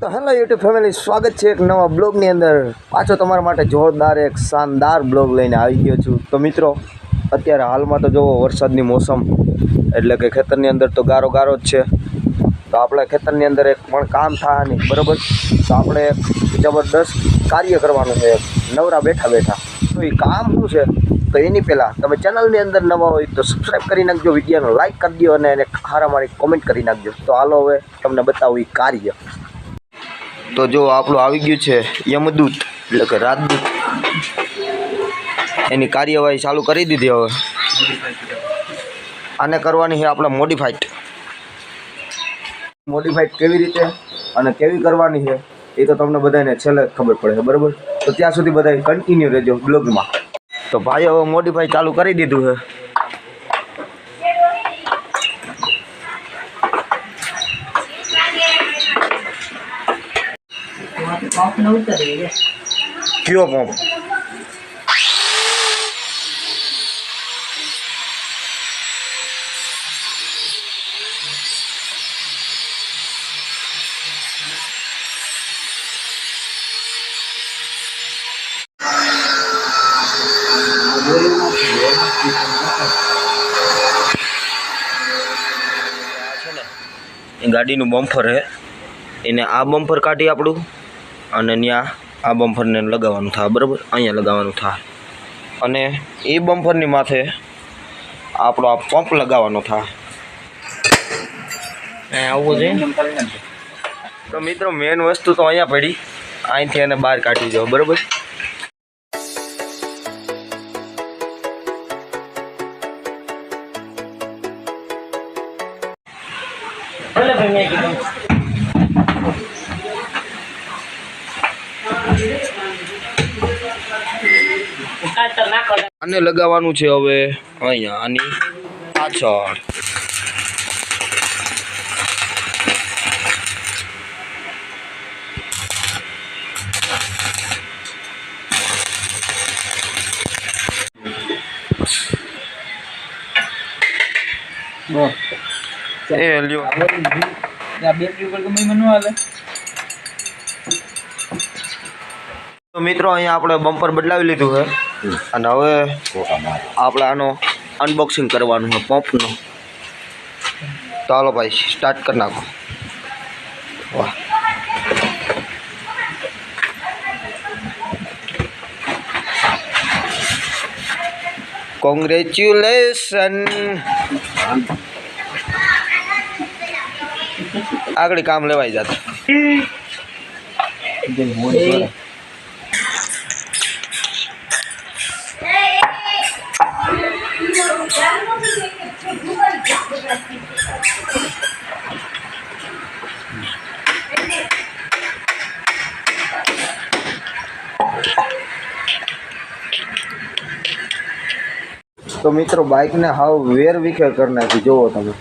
તો hello YouTube family, સ્વાગત છે એક નવા બ્લોગની અંદર. પાછો તમારા માટે જોરદાર એક શાનદાર બ્લોગ લઈને આવી ગયો છું. તો મિત્રો, અત્યારે હાલમાં તો જુઓ વરસાદની મોસમ, એટલે કે ખેતરની અંદર તો ગારો ગારો જ છે. તો આપણે ખેતરની અંદર એક પણ કામ થાય નહીં, બરાબર? તો આપણે એક જબરદસ્ત કાર્ય કરવાનું છે. નવરા બેઠા બેઠા. તો એ કામ શું છે? તો એની પહેલાં તમે ચેનલની અંદર નવા હોય તો સબસ્ક્રાઈબ કરી નાખજો, વિડીયોને લાઈક કરી દો અને એને હારા મારી કોમેન્ટ કરી નાખજો. તો હાલો હવે તમને બતાવું એ કાર્ય. તો જો આપણું આવી ગયું છે યમદૂત એટલે કે રાજદૂત. એની કાર્યવાહી ચાલુ કરી દીધી હવે. આને કરવાની છે આપણે મોડિફાઈડ મોડિફાઈડ કેવી રીતે અને કેવી કરવાની છે એ તો તમને બધાને છેલ્લે ખબર પડે બરાબર? તો ત્યાં સુધી બધા કન્ટિન્યુ રહેજો બ્લોગમાં. તો ભાઈ હવે મોડિફાઈ ચાલુ કરી દીધું છે. ન ઉતરવી રે કયો પંપ ગાડીનું બમ્પર હે. એને આ બમ્પર કાઢી આપણું? અને ત્યાં આ બમ્ફરને લગાવવાનું થાય બરાબર? અહીંયા લગાવવાનું થાય અને એ બમ્ફરની માથે આપણો આ પંપ લગાવવાનો થાય આવવું જોઈએ તો મિત્રો મેઇન વસ્તુ તો અહીંયા પડી. અહીંથી એને બહાર કાઢી જાઓ બરાબર? ભલે ભાઈ મેં કીધું. આને લગાવવાનું છે હવે અહીંયા આની પાછળ. એ લ્યો. મિત્રો અહીંયા આપણે બમ્પર બદલાવી લીધું છે. અને હવે આપણે આનો અનબોક્સિંગ કરવાનું છે, પંપનું. તો હાલો ભાઈ સ્ટાર્ટ કરી નાખો. વાહ. કોંગ્રેચ્યુલેશન આગળ કામ લેવાઈ જતા તો મિત્રો બાઇકને હાવ વેર વિખેર કરી નાખી. જુઓ તમે.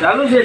ચાલુ છે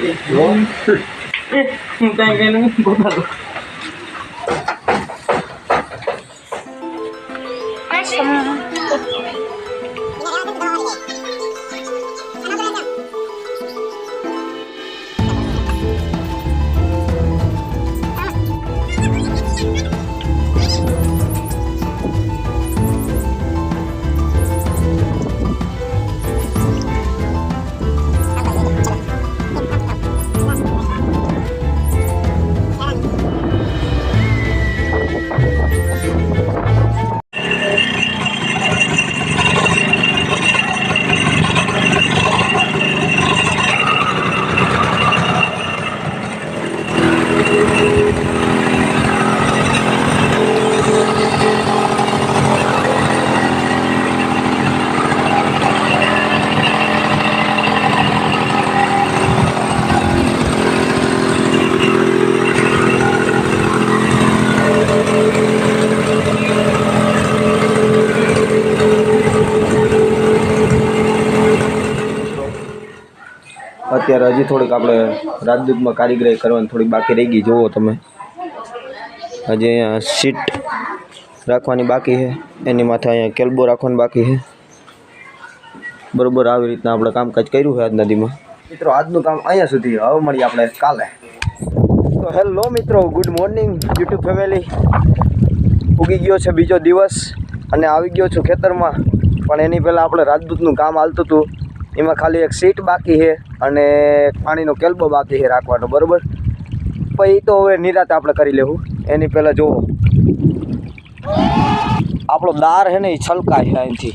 અત્યારે હજી થોડીક આપણે રાજદૂતમાં કારીગરી કરવાની થોડીક બાકી રહી ગઈ. જુઓ તમે. હજી અહીંયા સીટ રાખવાની બાકી છે. એની માથે અહીંયા કેલ્બો રાખવાની બાકી છે. બરોબર આવી રીતના આપણે કામકાજ કર્યું છે આજ નદીમાં મિત્રો, આજનું કામ અહીંયા સુધી. હવે મળીએ આપણે કાલે. તો હેલો મિત્રો ગુડ મોર્નિંગ યુટ્યુબ ફેમિલી ઉગી ગયો છે બીજો દિવસ અને આવી ગયો છું ખેતરમાં. પણ એની પહેલાં આપણે રાજદૂતનું કામ હાલતું હતું. એમાં ખાલી એક સીટ બાકી છે અને પાણીનો કેલ્બો બાકી છે રાખવાનો, બરાબર? પછી તો હવે નિરાત આપણે કરી લેવું. એની પહેલાં જુઓ. આપણો દાર છે ને એ છલકાય છે અહીંથી.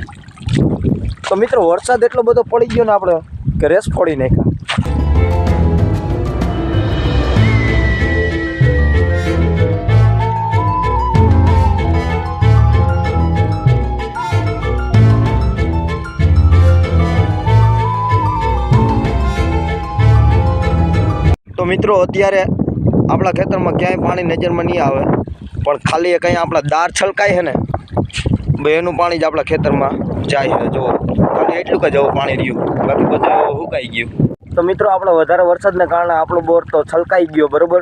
તો મિત્રો, વરસાદ એટલો બધો પડી ગયો ને આપણે, કે રેસ ફોડી નાખ્યા. મિત્રો, અત્યારે આપણા ખેતરમાં ક્યાંય પાણી નજરમાં નહીં આવે. પણ ખાલી એ કંઈ આપણા દાર છલકાય છે ને ભાઈ એનું પાણી જ આપણા ખેતરમાં જાય છે. જુઓ, ખાલી એટલું કે જવું પાણી રહ્યું. બાકી બધું સુકાઈ ગયું. તો મિત્રો, આપણે વધારે વરસાદને કારણે આપણો બોર તો છલકાઈ ગયો, બરાબર?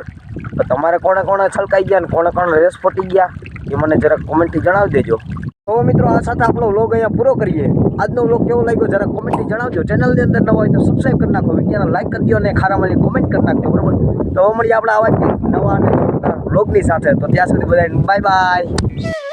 તો તમારે કોણે કોણે છલકાઈ ગયા ને કોણે કોણે રેસ ફટી ગયા, એ મને જરાક કોમેન્ટથી જણાવી દેજો. તો મિત્રો આ સાથે આપણો વ્લોગ અહીંયા પૂરો કરીએ. આજનો વ્લોગ કેવો લાગ્યો જરા કોમેન્ટથી જણાવજો. ચેનલની અંદર ન હોય તો સબસ્ક્રાઈબ કરી નાખો. વિડીયોને લાઈક કરી દો અને ખારામાં કોમેન્ટ કરી નાખજો, બરોબર? તો મળીએ આપણે આવા નવા અને જોરદાર વ્લોગની સાથે. તો ત્યાં સુધી બધા બાય બાય